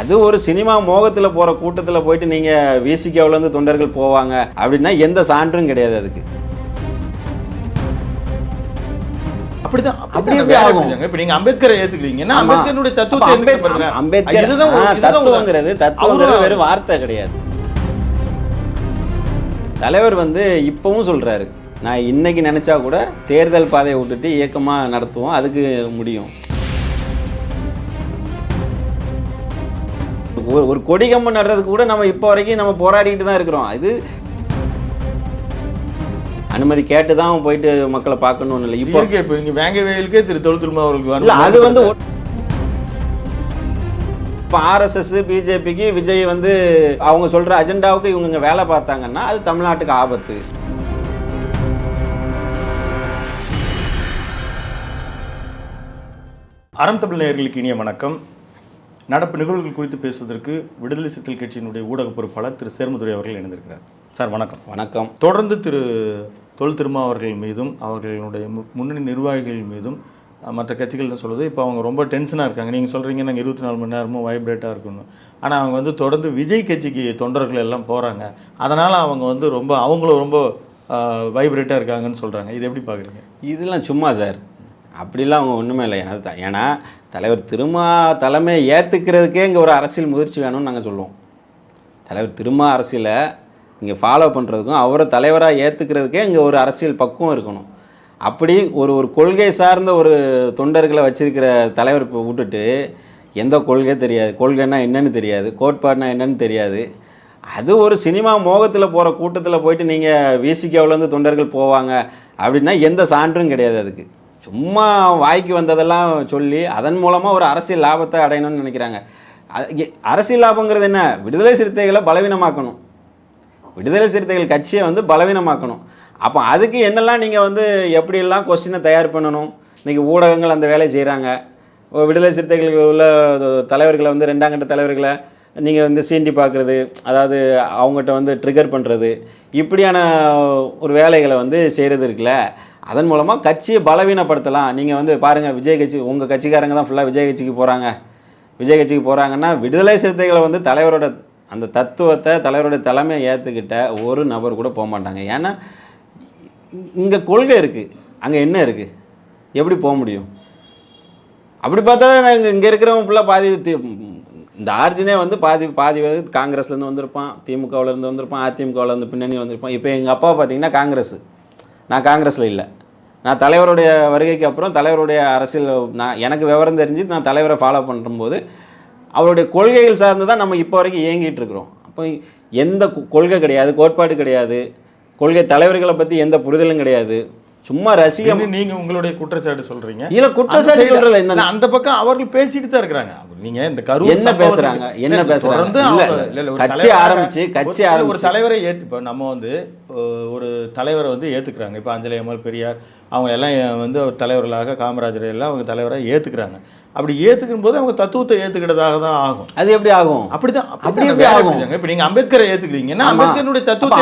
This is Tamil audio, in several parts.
அது ஒரு சினிமா மோகத்தில் போகிற கூட்டத்தில் போயிட்டு நீங்கள் விசிகாவிலேருந்து தொண்டர்கள் போவாங்க அப்படின்னா எந்த சான்றும் கிடையாது அதுக்கு. வெறும் வார்த்தை கிடையாது. தலைவர் வந்து இப்பவும் சொல்றாரு. நான் இன்னைக்கு நினைச்சா கூட தேர்தல் பாதையை விட்டுட்டு இயக்கமா நடத்துவோம். அதுக்கு முடியும். ஒரு ஒரு கொடி கம்பம் நடுறதுக்கு கூட நம்ம இப்போ வரைக்கும் நம்ம போராடிட்டு தான் இருக்கிறோம். இது அனுமதி கேட்டு தான் போயிட்டு மக்களை பார்க்கணும்னு இல்லை. இப்போ இருக்கு இப்ப இங்க வேங்க வேலுக்கே திரு தொல் திருமா அவர்களுக்கு இல்ல. அது வந்து இப்ப ஆர்எஸ்எஸ் பிஜேபிக்கு விஜய் வந்து அவங்க சொல்ற அஜெண்டாவுக்கு இவங்க இங்க வேலை பார்த்தாங்கன்னா அது தமிழ்நாட்டுக்கு ஆபத்து. அறம் தமிழ் நேயர்களுக்கு இனிய வணக்கம். நடப்பு நிகழ்வுகள் குறித்து பேசுவதற்கு விடுதலை சிறுத்தைகள் கட்சியினுடைய ஊடக பொறுப்பாளர் திரு சேர்மதுரை அவர்கள் இணைந்திருக்கிறார். சார் வணக்கம். வணக்கம். தொடர்ந்து திரு தொல் திருமா அவர்கள் மீதும் அவர்களுடைய முன்னணி நிர்வாகிகள் மீதும் மற்ற கட்சிகள் தான் சொல்லுது இப்போ அவங்க ரொம்ப டென்ஷனாக இருக்காங்க. நீங்கள் சொல்கிறீங்க நாங்கள் இருபத்தி நாலு மணி நேரமும் வைப்ரேட்டாக இருக்கணும் ஆனால் அவங்க வந்து தொடர்ந்து விஜய் கட்சிக்கு தொண்டர்கள் எல்லாம் போகிறாங்க அதனால் அவங்க வந்து ரொம்ப அவங்களும் ரொம்ப வைப்ரேட்டாக இருக்காங்கன்னு சொல்கிறாங்க இது எப்படி பார்க்குறீங்க இதெல்லாம் சும்மா சார். அப்படிலாம் அவங்க ஒன்றுமே இல்லை. எனது தான் ஏன்னா தலைவர் திருமா தலைமையை ஏற்றுக்கிறதுக்கே இங்கே ஒரு அரசியல் முதிர்ச்சி வேணும்னு நாங்கள் சொல்லுவோம். தலைவர் திருமா அரசியலை இங்கே ஃபாலோ பண்ணுறதுக்கும் அவரை தலைவராக ஏற்றுக்கிறதுக்கே இங்கே ஒரு அரசியல் பக்குவம் இருக்கணும். அப்படி ஒரு ஒரு கொள்கை சார்ந்த ஒரு தொண்டர்களை வச்சிருக்கிற தலைவர் இப்போ விட்டுட்டு எந்த கொள்கை தெரியாது. கொள்கைன்னா என்னன்னு தெரியாது. கோட்பாடுனா என்னன்னு தெரியாது. அது ஒரு சினிமா மோகத்தில் போகிற கூட்டத்தில் போயிட்டு நீங்கள் விசிகாவிலேருந்து தொண்டர்கள் போவாங்க அப்படின்னா எந்த சான்றும் கிடையாது அதுக்கு. சும்மா வாய்க்கு வந்ததெல்லாம் சொல்லி அதன் மூலமாக ஒரு அரசியல் லாபத்தை அடையணும்னு நினைக்கிறாங்க. அரசியல் லாபங்கிறது என்ன? விடுதலை சிறுத்தைகளை பலவீனமாக்கணும். விடுதலை சிறுத்தைகள் கட்சியை வந்து பலவீனமாக்கணும். அப்போ அதுக்கு என்னெல்லாம் நீங்கள் வந்து எப்படியெல்லாம் கொஸ்டினை தயார் பண்ணணும்? இன்றைக்கி ஊடகங்கள் அந்த வேலையை செய்கிறாங்க விடுதலை சிறுத்தைகளுக்கு உள்ள தலைவர்களை வந்து ரெண்டாம் கட்ட தலைவர்களை நீங்கள் வந்து சீண்டி பார்க்குறது அதாவது அவங்ககிட்ட வந்து ட்ரிகர் பண்ணுறது இப்படியான ஒரு வேலைகளை வந்து செய்கிறது இருக்குல்ல? அதன் மூலமாக கட்சியை பலவீனப்படுத்தலாம். நீங்கள் வந்து பாருங்கள் விஜய் கட்சி உங்கள் கட்சிக்காரங்க தான் ஃபுல்லாக விஜய் கட்சிக்கு போகிறாங்க விஜய் கட்சிக்கு போகிறாங்கன்னா விடுதலை சிறுத்தைகளை வந்து தலைவரோட அந்த தத்துவத்தை தலைவரோட தலைமையை ஏற்றுக்கிட்ட ஒரு நபர் கூட போக மாட்டாங்க. ஏன்னா இங்கே கொள்கை இருக்குது அங்கே என்ன இருக்குது எப்படி போக முடியும்? அப்படி பார்த்தா நாங்கள் இங்கே இருக்கிறவங்க ஃபுல்லாக பாதி இந்த ஆர்ஜினே வந்து பாதி பாதி வந்து காங்கிரஸ்லேருந்து வந்திருப்பான் திமுகவுலேருந்து வந்திருப்பான் அதிமுகவில் இருந்து பின்னணி வந்திருப்பான். இப்போ எங்கள் அப்பா பார்த்தீங்கன்னா காங்கிரஸ். நான் காங்கிரஸில் இல்லை. நான் தலைவருடைய வருகைக்கு அப்புறம் தலைவருடைய அரசியல் நான் எனக்கு விவரம் தெரிஞ்சு நான் தலைவரை ஃபாலோ பண்ணும்போது அவருடைய கொள்கைகள் சார்ந்து தான் நம்ம இப்போ வரைக்கும் இயங்கிட்டு இருக்கிறோம். அப்போ எந்த கொள்கை கிடையாது கோட்பாடு கிடையாது. கொள்கை தலைவர்களை பற்றி எந்த புரிதலும் கிடையாது. சும்மா என்ன நீங்க உங்களுடைய குற்றச்சாட்டு சொல்றீங்க இல்ல குற்றச்சாட்டு என்ன இல்ல, அந்த பக்கம் அவர்கள் பேசிட்டு தான் இருக்கிறாங்க நீங்க இந்த கரூர் என்ன பேசுறாங்க? என்ன பேசுறாங்க? கட்சி ஆரம்பிச்சு, கட்சி ஒரு-. தலைவரை ஏத்து இப்போ நம்ம வந்து ஒரு தலைவரை வந்து ஏத்துக்கிறாங்க இப்போ அஞ்சலி அம்மாள் பெரியார் அவங்க எல்லாம் வந்து ஒரு தலைவர்களாக காமராஜரை எல்லாம் அவங்க தலைவராக ஏத்துக்கிறாங்க அப்படி ஏத்துக்கும் போது அவங்க தத்துவத்தை ஏத்துக்கிட்டதாக தான் ஆகும் அது எப்படி ஆகும் அப்படிதான் அப்படி எப்படி ஆகும்? இப்ப நீங்க அம்பேத்கரை ஏத்துக்கிறீங்கன்னா ஆமா. அம்பேத்கருடைய தத்துவத்தை.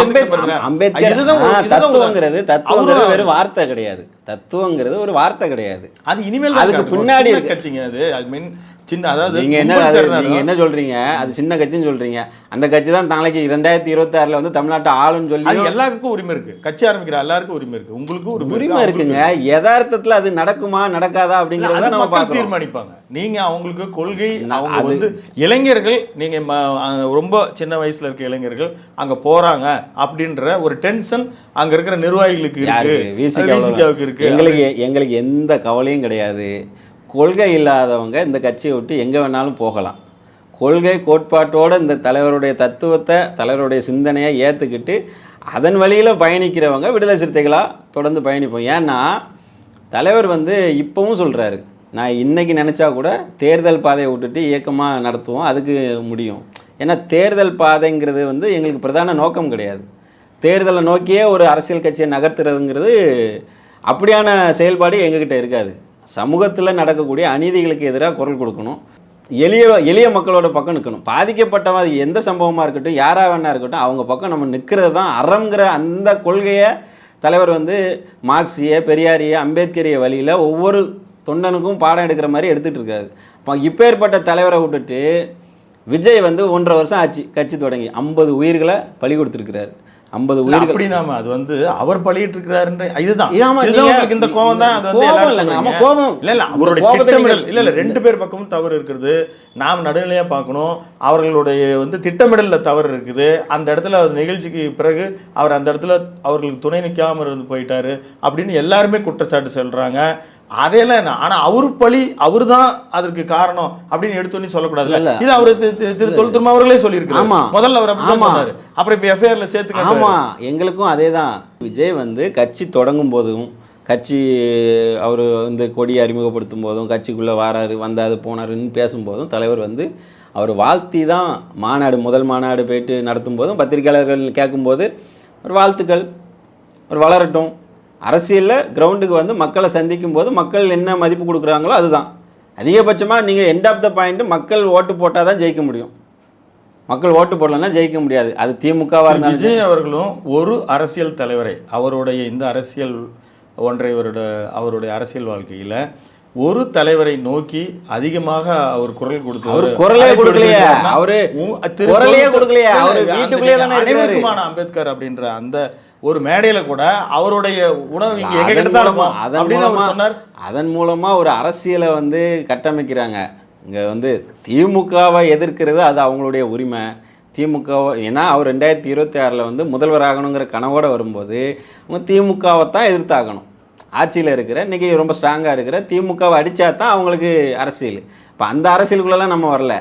அம்பேத்கர் இதுதான் தத்துவங்கிறது தத்துவங்கிறது வெறும் வார்த்தை கிடையாது தத்துவங்கிறது ஒரு வார்த்தை கிடையாது அது இனிமேல் அதுக்கு பின்னாடி. கட்சிங்க அது அது மீன் சின்ன அதாவது நீங்க என்ன கும்பல் அது- திறனாலும் நீங்க என்ன சொல்றீங்க? அது சின்ன கட்சின்னு சொல்றீங்க. அந்த கட்சி தான் நாளைக்கு ரெண்டாயிரத்தி இருபத்தி ஆறுல வந்து தமிழ்நாட்டை ஆளுன்னு அது சொல்லி எல்லாருக்கும் உரிமை இருக்கு. கட்சி ஆரம்பிக்கிற எல்லாருக்கும் உரிமை இருக்கு. உங்களுக்கும் இருக்கு, உரிமை இருக்குங்க. யதார்த்தத்துல அது நடக்குமா நடக்காதா அப்படிங்கறத அது நம்ம தீர்மானிப்பாங்க. நீங்க அவங்களுக்கு கொள்கை அவங்க அது- வந்து இளைஞர்கள் நீங்க ம- அஹ் ரொம்ப சின்ன வயசுல இருக்க இளைஞர்கள் அங்க போறாங்க அப்படின்ற ஒரு டென்ஷன் அங்க இருக்கிற நிர்வாகிகளுக்கு அது இருக்கு. எங்களுக்கு எங்களுக்கு எந்த கவலையும் கிடையாது. கொள்கை இல்லாதவங்க இந்த கட்சியை விட்டு எங்கே வேணாலும் போகலாம். கொள்கை கோட்பாட்டோடு இந்த தலைவருடைய தத்துவத்தை தலைவருடைய சிந்தனையை ஏற்றுக்கிட்டு அதன் வழியில் பயணிக்கிறவங்க விடுதலை சிறுத்தைகளாக தொடர்ந்து பயணிப்போம். ஏன்னா தலைவர் வந்து இப்போவும் சொல்கிறாரு நான் இன்றைக்கி நினச்சா கூட தேர்தல் பாதையை விட்டுட்டு இயக்கமாக நடத்துவோம் அதுக்கு முடியும். ஏன்னா தேர்தல் பாதைங்கிறது வந்து எங்களுக்கு பிரதான நோக்கம் கிடையாது. தேர்தலை நோக்கியே ஒரு அரசியல் கட்சியை நகர்த்துறதுங்கிறது அப்படியான செயல்பாடு எங்ககிட்ட இருக்காது. சமூகத்தில் நடக்கக்கூடிய அநீதிகளுக்கு எதிராக குரல் கொடுக்கணும். எளிய எளிய மக்களோட பக்கம் நிற்கணும் பாதிக்கப்பட்டவன் அது எந்த சம்பவமாக இருக்கட்டும் யாராக வேணா இருக்கட்டும் அவங்க பக்கம் நம்ம நிற்கிறது தான் அறங்கிற அந்த கொள்கையை தலைவர் வந்து மார்க்சிய பெரியாரிய அம்பேத்கரிய வழியில் ஒவ்வொரு தொண்டனுக்கும் பாடம் எடுக்கிற மாதிரி எடுத்துகிட்டு இருக்காரு. அப்போ இப்பேற்பட்ட தலைவரை விட்டுட்டு விஜய் வந்து ஒன்றரை வருஷம் ஆச்சு கட்சி தொடங்கி. ஐம்பது உயிர்களை பலி கொடுத்துருக்கிறாரு. ஐம்பது உயிர்கள். அப்படி நாம அது வந்து அவர் பழியிட்டு இருக்கிறாருன்ற இதுதான் இதுதான் இந்த கோவம் தான் அது வந்து கோபம் எல்லாரும் கோபம். இல்ல இல்ல அவருடைய திட்டமிடல் இல்ல இல்ல ரெண்டு பேர் பக்கமும் தவறு இருக்கிறது நாம் நடுநிலையா பார்க்கணும். அவர்களுடைய வந்து திட்டமிடல்ல தவறு இருக்குது. அந்த இடத்துல அவர் நிகழ்ச்சிக்கு பிறகு அவர் அந்த இடத்துல அவர்களுக்கு துணை நிற்காம இருந்து போயிட்டாரு அப்படின்னு எல்லாருமே குற்றச்சாட்டு சொல்றாங்க. அதையெல்லாம் என்ன? ஆனா அவரு பழி அவரு தான் அதற்கு காரணம் அப்படின்னு எடுத்தோன்னே சொல்லக்கூடாது இல்ல. இது அவரு திரு- தொல் திரும்ப அவர்களே சொல்லியிருக்காரு. முதல்ல அவர் அப்படிதான் ஆமா. சொன்னாரு. அப்புறம் இப்ப எஃப்ஐஆர்ல சேர்த்து ஆமா. எங்களுக்கும் அதே தான் விஜய் வந்து கட்சி தொடங்கும் போதும் கட்சி அவர் வந்து கொடியை அறிமுகப்படுத்தும் போதும் கட்சிக்குள்ளே வாராரு வந்தாரு போனாருன்னு பேசும்போதும் தலைவர் வந்து அவர் வாழ்த்தி தான் மாநாடு முதல் மாநாடு போயிட்டு நடத்தும் போதும் பத்திரிகையாளர்கள் கேட்கும்போது ஒரு வாழ்த்துக்கள் ஒரு வளரட்டும். அரசியலில் கிரவுண்டுக்கு வந்து மக்களை சந்திக்கும் போது மக்கள் என்ன மதிப்பு கொடுக்குறாங்களோ அதுதான் அதிகபட்சமாக நீங்கள் எண்ட் ஆஃப் த பாயிண்ட் மக்கள் ஓட்டு போட்டால் தான் ஜெயிக்க முடியும் மக்கள் ஓட்டு போடலன்னா ஜெயிக்க முடியாது அது திமுகவாக இருந்தாலும் சரி. விஜய் அவர்களும் ஒரு அரசியல் தலைவரை அவருடைய இந்த அரசியல் ஒன்றை வருட அவருடைய அரசியல் வாழ்க்கையில ஒரு தலைவரை நோக்கி அதிகமாக அவர் குரல் கொடுத்து அவரு குரலே கொடுக்கலையே. அவரு குரலே கொடுக்கலையே. அவரு வீட்டுக்குள்ளேயே தானே அம்பேத்கர் அப்படின்ற அந்த ஒரு மேடையில கூட அவருடைய உணவு இங்க எங்க அதன் கிட்ட தான் இருக்கும் அப்படின்னு அவர் சொன்னார். அதன் மூலமா ஒரு அரசியலை வந்து கட்டமைக்கிறாங்க. இங்க வந்து திமுகவை எதிர்க்கிறது அது அவங்களுடைய உரிமை. திமுகவை ஏன்னா அவர் ரெண்டாயிரத்தி இருபத்தி ஆறில் வந்து முதல்வர் ஆகணுங்கிற கனவோட வரும்போது அவங்க திமுகவை தான் எதிர்த்தாகணும். ஆட்சியில் இருக்கிற இன்றைக்கி ரொம்ப ஸ்ட்ராங்காக இருக்கிற திமுகவை அடித்தா தான் அவங்களுக்கு அரசியல். இப்போ அந்த அரசியலுக்குள்ளெல்லாம் நம்ம வரல.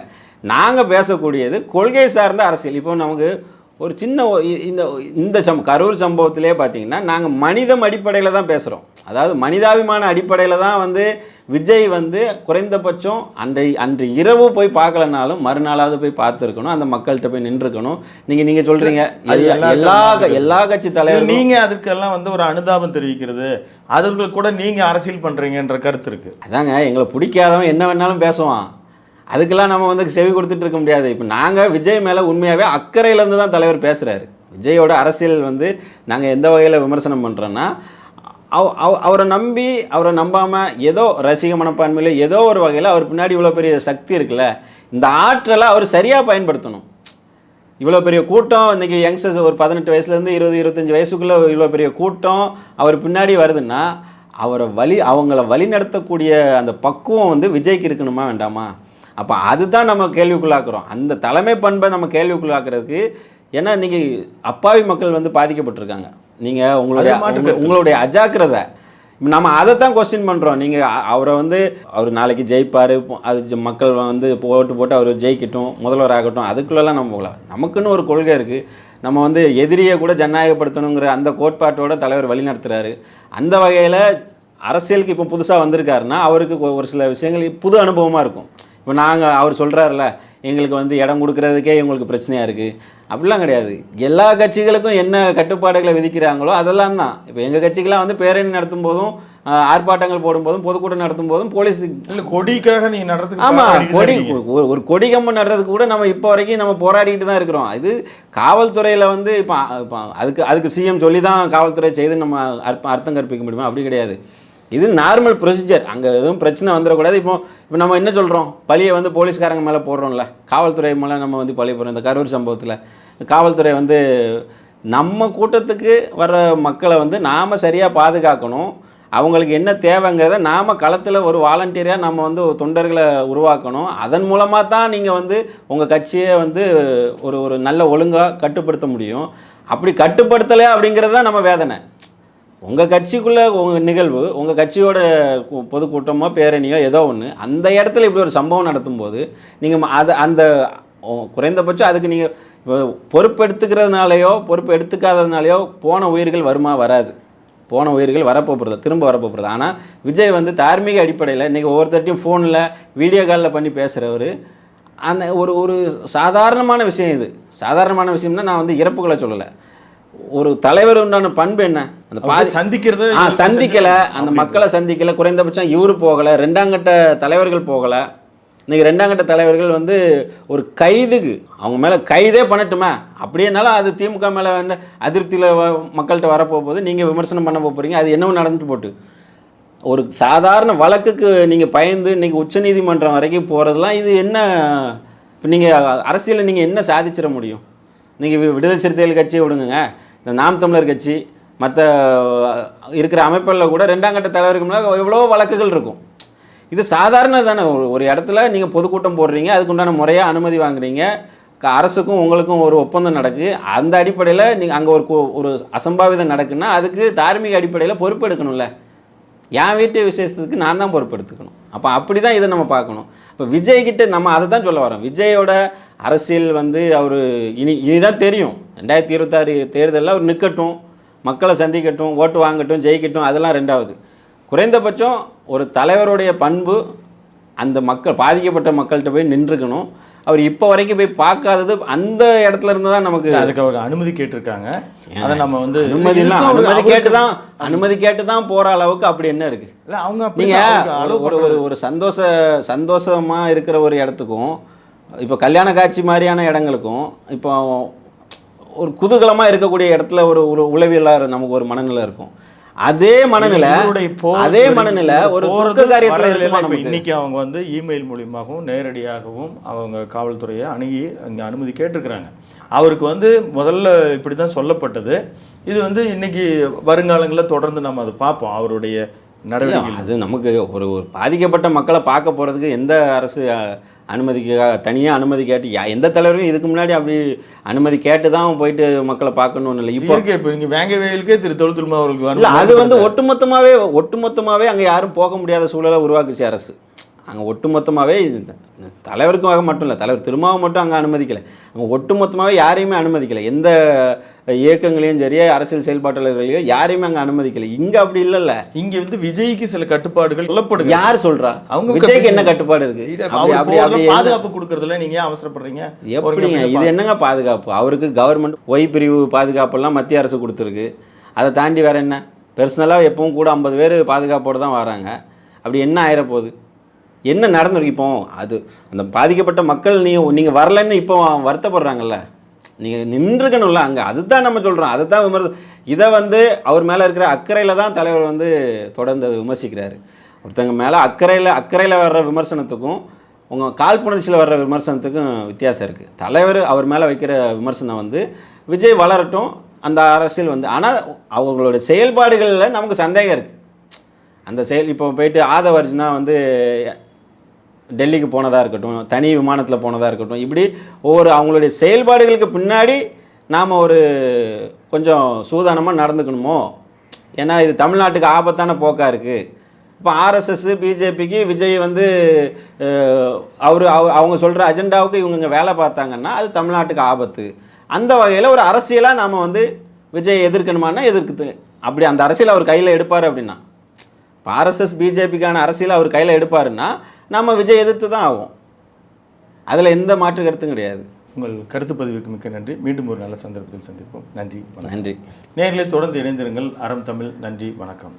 நாங்கள் பேசக்கூடியது கொள்கை சார்ந்த அரசியல். இப்போ நமக்கு ஒரு சின்ன இந்த இந்த சம் கரூர் சம்பவத்திலே பார்த்தீங்கன்னா நாங்கள் மனிதம் அடிப்படையில் தான் பேசுகிறோம் அதாவது மனிதாபிமான அடிப்படையில் தான் வந்து விஜய் வந்து குறைந்தபட்சம் அன்றை அன்று இரவு போய் பார்க்கலனாலும் மறுநாளாவது போய் பார்த்துருக்கணும். அந்த மக்கள்கிட்ட போய் நின்றுக்கணும் நீங்கள் நீங்கள் சொல்கிறீங்க அது எல்லா எல்லா கட்சி- எல்லா கட்சி தலைவரும் நீங்க அதுக்கெல்லாம் வந்து ஒரு அனுதாபம் தெரிவிக்கிறது. அதற்கு கூட நீங்க அரசியல் பண்றீங்கன்ற கருத்து இருக்கு. அதாங்க எங்களை பிடிக்காதவன் என்ன வேணாலும் பேசுவான். அதுக்கெல்லாம் நம்ம வந்து செவி கொடுத்துட்டு இருக்க முடியாது. இப்போ நாங்கள் விஜய் மேலே உண்மையாகவே அக்கறையிலேருந்து தான் தலைவர் பேசுகிறாரு விஜயோட அரசியல் வந்து நாங்கள் எந்த வகையில் விமர்சனம் பண்ணுறோன்னா அவ் அவ- அவரை நம்பி அவரை நம்பாமல் ஏதோ ரசிக மனப்பான்மையில் ஏதோ ஒரு வகையில் அவர் பின்னாடி இவ்வளோ பெரிய சக்தி இருக்குல்ல இந்த ஆற்றலை அவர் சரியாக பயன்படுத்தணும். இவ்வளோ பெரிய கூட்டம் இன்றைக்கி யங்ஸ்டர்ஸ் ஒரு பதினெட்டு வயசுலேருந்து இருபது இருபத்தஞ்சி வயசுக்குள்ளே இவ்வளோ பெரிய கூட்டம் அவர் பின்னாடி வருதுன்னா அவரை வழி அவங்கள வழி நடத்தக்கூடிய அந்த பக்குவம் வந்து விஜய்க்கு இருக்கணுமா வேண்டாமா? அப்போ அதுதான் நம்ம கேள்விக்குள்ளாக்குறோம். அந்த தலைமை பண்பை நம்ம கேள்விக்குள்ளாக்குறதுக்கு ஏன்னா இன்றைக்கி அப்பாவி மக்கள் வந்து பாதிக்கப்பட்டிருக்காங்க. நீங்கள் உங்களுடைய. உங்களுடைய அஜாக்கிரதை. நம்ம அதை தான் கொஸ்டின் பண்ணுறோம் நீங்கள் அவரை வந்து அவர் நாளைக்கு ஜெயிப்பார் அது மக்கள் வந்து ஓட்டு போட்டு அவர் ஜெயிக்கட்டும் முதல்வர் ஆகட்டும் அதுக்குள்ளெல்லாம் நம்ம போகலாம் நமக்குன்னு ஒரு கொள்கை இருக்குது நம்ம வந்து எதிரியை கூட ஜனநாயகப்படுத்தணுங்கிற அந்த கோட்பாட்டோட தலைவர் வழி நடத்துறாரு அந்த வகையில் அரசியலுக்கு இப்போ புதுசாக வந்திருக்காருன்னா அவருக்கு ஒரு சில விஷயங்கள் புது அனுபவமாக இருக்கும். இப்போ நாங்கள் அவர் சொல்கிறாருல எங்களுக்கு வந்து இடம் கொடுக்கறதுக்கே எங்களுக்கு பிரச்சனையாக இருக்குது அப்படிலாம் கிடையாது. எல்லா கட்சிகளுக்கும் என்ன கட்டுப்பாடுகளை விதிக்கிறாங்களோ அதெல்லாம் தான். இப்போ எங்கள் கட்சிக்கெல்லாம் வந்து பேரணி நடத்தும் போதும் ஆர்ப்பாட்டங்கள் போடும்போதும் பொதுக்கூட்டம் நடத்தும் போதும் போலீஸ் இல்ல கொடிக்காக நீங்க நடத்துக்கு ஆமா போராடிட்டு தான் கொடி. ஒரு ஒரு கொடி கம்பம் நடுறதுக்கு கூட நம்ம இப்போ வரைக்கும் நம்ம போராடிட்டு தான் இருக்கிறோம். இது காவல்துறையில் வந்து இப்போ இப்போ அதுக்கு அதுக்கு சிஎம் சொல்லி தான் காவல்துறை செய்து நம்ம அர்த்தம் அர்த்தம் கற்பிக்க முடியுமா? அப்படி கிடையாது. இது நார்மல் ப்ரொசீஜர் அங்கே எதுவும் பிரச்சனை வந்துடக்கூடாது. இப்போ இப்போ நம்ம என்ன சொல்கிறோம் பழியை வந்து போலீஸ்காரங்க மேலே போடுறோம்ல. காவல்துறை மேலே நம்ம வந்து பழி போடுறோம். இந்த கரூர் சம்பவத்தில். காவல்துறை வந்து நம்ம கூட்டத்துக்கு வர்ற மக்களை வந்து நாம் சரியாக பாதுகாக்கணும். அவங்களுக்கு என்ன தேவைங்கிறத நாம் களத்தில் ஒரு வாலண்டியராக நம்ம வந்து ஒரு தொண்டர்களை உருவாக்கணும். அதன் மூலமாக தான் நீங்கள் வந்து உங்கள் கட்சியை வந்து ஒரு ஒரு நல்ல ஒழுங்காக கட்டுப்படுத்த முடியும். அப்படி கட்டுப்படுத்தலை அப்படிங்கிறது தான் நம்ம வேதனை. உங்கள் கட்சிக்குள்ளே உங்கள் நிகழ்வு உங்கள் கட்சியோட பொதுக்கூட்டமோ பேரணியோ ஏதோ ஒன்று அந்த இடத்துல இப்படி ஒரு சம்பவம் நடத்தும்போது நீங்கள் அது அந்த குறைந்தபட்சம் அதுக்கு நீங்கள் பொறுப்பு எடுத்துக்கிறதுனாலையோ பொறுப்பு எடுத்துக்காததுனாலையோ போன உயிர்கள் வருமா வராது. போன உயிர்கள் வரப்போகிறது திரும்ப வரப்போகிறது ஆனால் விஜய் வந்து தார்மீக அடிப்படையில் இன்றைக்கி ஒவ்வொருத்தர்ட்டையும் ஃபோனில் வீடியோ காலில் பண்ணி பேசுகிறவர் அந்த ஒரு ஒரு சாதாரணமான விஷயம் இது. சாதாரணமான விஷயம்னா நான் வந்து இறப்புகளை சொல்லலை. ஒரு தலைவர் உண்டான பண்பு என்ன? அந்த பாதி சந்திக்கிறத சந்திக்கல. அந்த மக்களை சந்திக்கல. குறைந்தபட்சம் இவரு போகல. ரெண்டாங்கட்ட தலைவர்கள் போகல. இன்னைக்கு ரெண்டாங்கட்ட தலைவர்கள் வந்து ஒரு கைதுக்கு அவங்க மேலே கைதே பண்ணட்டுமே. அப்படியேனாலும் அது திமுக மேலே வந்து அதிருப்தியில் மக்கள்கிட்ட வரப்போகுது நீங்கள் விமர்சனம் பண்ண போகிறீங்க அது என்னவோ நடந்துட்டு போட்டு. ஒரு சாதாரண வழக்குக்கு நீங்கள் பயந்து இன்னைக்கு உச்சநீதிமன்றம் வரைக்கும் போகிறதுலாம் இது என்ன இப்போ நீங்கள் அரசியலில் நீங்கள் என்ன சாதிச்சிட முடியும்? நீங்கள் விடுதலை சிறுத்தைகள் கட்சியை விடுங்க இந்த நாம் தமிழர் கட்சி மற்ற இருக்கிற அமைப்புகளில் கூட ரெண்டாம் கட்ட தலைவருக்கு முன்னால் எவ்வளோ வழக்குகள் இருக்கும். இது சாதாரண தானே ஒரு இடத்துல நீங்கள் பொதுக்கூட்டம் போடுறீங்க அதுக்கு உண்டான முறையாக அனுமதி வாங்குறீங்க. க- அரசுக்கும் உங்களுக்கும் ஒரு ஒப்பந்தம் நடக்கு. அந்த அடிப்படையில் நீங்கள் அங்கே ஒரு ஒரு அசம்பாவிதம் நடக்குன்னா அதுக்கு தார்மீக அடிப்படையில் பொறுப்பு எடுக்கணும்ல. என் வீட்டு விசேஷத்துக்கு நான் தான் பொறுப்பெடுத்துக்கணும். அப்போ அப்படி தான் இதை நம்ம பார்க்கணும். இப்போ விஜய்கிட்ட நம்ம அதை தான் சொல்ல வரோம். விஜயோட அரசியல் வந்து அவர் இனி இனிதான் தெரியும். ரெண்டாயிரத்தி இருபத்தாறு தேர்தலில் அவர் நிற்கட்டும் மக்களை சந்திக்கட்டும் ஓட்டு வாங்கட்டும் ஜெயிக்கட்டும் அதெல்லாம் ரெண்டாவது. குறைந்தபட்சம் ஒரு தலைவருடைய பண்பு அந்த மக்கள் பாதிக்கப்பட்ட மக்கள்கிட்ட போய் நின்றுக்கணும். அவர் இப்போ வரைக்கும் போய் பார்க்காதது அந்த இடத்துல இருந்து தான் நமக்கு அதுக்கு அவங்க அனுமதி கேட்டிருக்காங்க. அதை நம்ம வந்து அனுமதி அனுமதி கேட்டு தான் அனுமதி. கேட்டு தான் போற அளவுக்கு அப்படி என்ன இருக்கு? இல்ல அவங்க அப்படி நீங்க அவருக்கு ஒரு- ஒரு ஒரு சந்தோஷ சந்தோஷமா இருக்கிற ஒரு இடத்துக்கும் இப்போ கல்யாண காட்சி மாதிரியான இடங்களுக்கும் இப்போ ஒரு குதூகலமா இருக்கக்கூடிய இடத்துல ஒரு ஒரு உளவியலார் நமக்கு ஒரு மனநிலை இருக்கும். அதே மனநிலை அதே மனநிலை ஒரு? இன்னைக்கு அவங்க வந்து இமெயில் மூலியமாகவும் நேரடியாகவும் அவங்க காவல்துறையை அணுகி அங்கே அனுமதி கேட்டிருக்கிறாங்க. அவருக்கு வந்து முதல்ல இப்படி தான் சொல்லப்பட்டது. இது வந்து இன்னைக்கு வருங்காலங்களில் தொடர்ந்து நம்ம அதை பார்ப்போம். அவருடைய இல்ல, நடவடிக்கைகள். அது நமக்கு ஒரு ஒரு பாதிக்கப்பட்ட மக்களை பார்க்க போகிறதுக்கு எந்த அரசு அஹ், அனுமதிக்கு தனியாக அனுமதி கேட்டு எந்த தலைவரும் இதுக்கு முன்னாடி அப்படி அனுமதி கேட்டு தான் போயிட்டு மக்களை பார்க்கணும்னு இல்லை இப்போ இருக்கு இப்போ இங்கே வேங்க வயலுக்கே திரு திரும்ப அவர்களுக்கு அது வந்து. ஒட்டுமொத்தமாகவே ஒட்டுமொத்தமாகவே அங்கே யாரும் போக முடியாத சூழலை உருவாக்குச்சு அரசு அங்கே ஒட்டுமொத்தமாகவே தலைவருக்காக மட்டும் இல்லை தலைவர் திருமாவை மட்டும் அங்கே அனுமதிக்கலை. அங்கே ஒட்டுமொத்தமாகவே யாரையுமே அனுமதிக்கலை. எந்த இயக்கங்களையும் சரி அரசியல் செயல்பாட்டாளர்களையும் யாரையுமே அங்கே அனுமதிக்கலை. இங்கே அப்படி இல்லைல்ல. இங்க வந்து விஜய்க்கு சில கட்டுப்பாடுகள் சொல்லப்படுது. யார் சொல்றா? அவங்க விஜய்க்கு என்ன கட்டுப்பாடு. இருக்கு? இது அப்படி அப்படி பாதுகாப்பு கொடுக்கறதுல நீங்க ஏன் அவசரப்படுறீங்க? எப்படிங்க? இது என்னங்க பாதுகாப்பு? அவருக்கு கவர்மெண்ட் ஒய் பிரிவு பாதுகாப்பெல்லாம் மத்திய அரசு கொடுத்துருக்கு. அதை தாண்டி வேற என்ன? பர்சனலாக எப்பவும் கூட ஐம்பது பேர் பாதுகாப்போடு தான் வராங்க. அப்படி என்ன ஆயிரப்போகுது? என்ன நடந்திருக்கு இப்போ? அது அந்த பாதிக்கப்பட்ட மக்கள் நீ நீங்கள் வரலன்னு இப்போ வருத்தப்படுறாங்கல்ல? நீங்கள் நின்றுக்கணும்ல அங்கே. அதுதான் நம்ம சொல்கிறோம் அதை தான் விமர்சனம் இதை வந்து அவர் மேலே இருக்கிற அக்கறையில் தான் தலைவர் வந்து தொடர்ந்து அதை விமர்சிக்கிறாரு. ஒருத்தங்க மேலே அக்கறையில் அக்கறையில் வர்ற விமர்சனத்துக்கும் உங்கள் காழ்ப்புணர்ச்சியில் வர்ற விமர்சனத்துக்கும் வித்தியாசம் இருக்குது தலைவர் அவர் மேலே வைக்கிற விமர்சனம் வந்து விஜய் வளரட்டும் அந்த அரசியல் வந்து ஆனால் அவங்களோட செயல்பாடுகளில் நமக்கு சந்தேகம் இருக்குது அந்த செயல் இப்போ போயிட்டு ஆதவ அர்ஜுனா வந்து டெல்லிக்கு போனதாக இருக்கட்டும் தனி விமானத்தில் போனதாக இருக்கட்டும் இப்படி ஒவ்வொரு அவங்களுடைய செயல்பாடுகளுக்கு பின்னாடி நாம் ஒரு கொஞ்சம் சூதானமாக நடந்துக்கணுமோ? ஏன்னா இது தமிழ்நாட்டுக்கு ஆபத்தான போக்காக இருக்குது இப்போ ஆர்எஸ்எஸ் பிஜேபிக்கு விஜய் வந்து அவர் அவங்க சொல்கிற அஜெண்டாவுக்கு இவங்க வேலை பார்த்தாங்கன்னா அது தமிழ்நாட்டுக்கு ஆபத்து. அந்த வகையில் ஒரு அரசியலாக நாம் வந்து விஜய் எதிர்க்கணுமானா எதிர்க்குது. அப்படி அந்த அரசியல் அவர் கையில் எடுப்பார் அப்படின்னா இப்போ ஆர்எஸ்எஸ் பிஜேபிக்கான அரசியல் அவர் கையில் எடுப்பாருன்னா நம்ம விஜய் எதிர்த்து தான் ஆகும். அதில் எந்த மாற்று கருத்தும் கிடையாது. உங்கள் கருத்து பதிவுக்கு மிக்க நன்றி. மீண்டும் ஒரு நல்ல சந்தர்ப்பத்தில் சந்திப்போம். நன்றி நன்றி. நேர்களை தொடர்ந்து இணைந்திருங்கள். அறம் தமிழ் நன்றி வணக்கம்.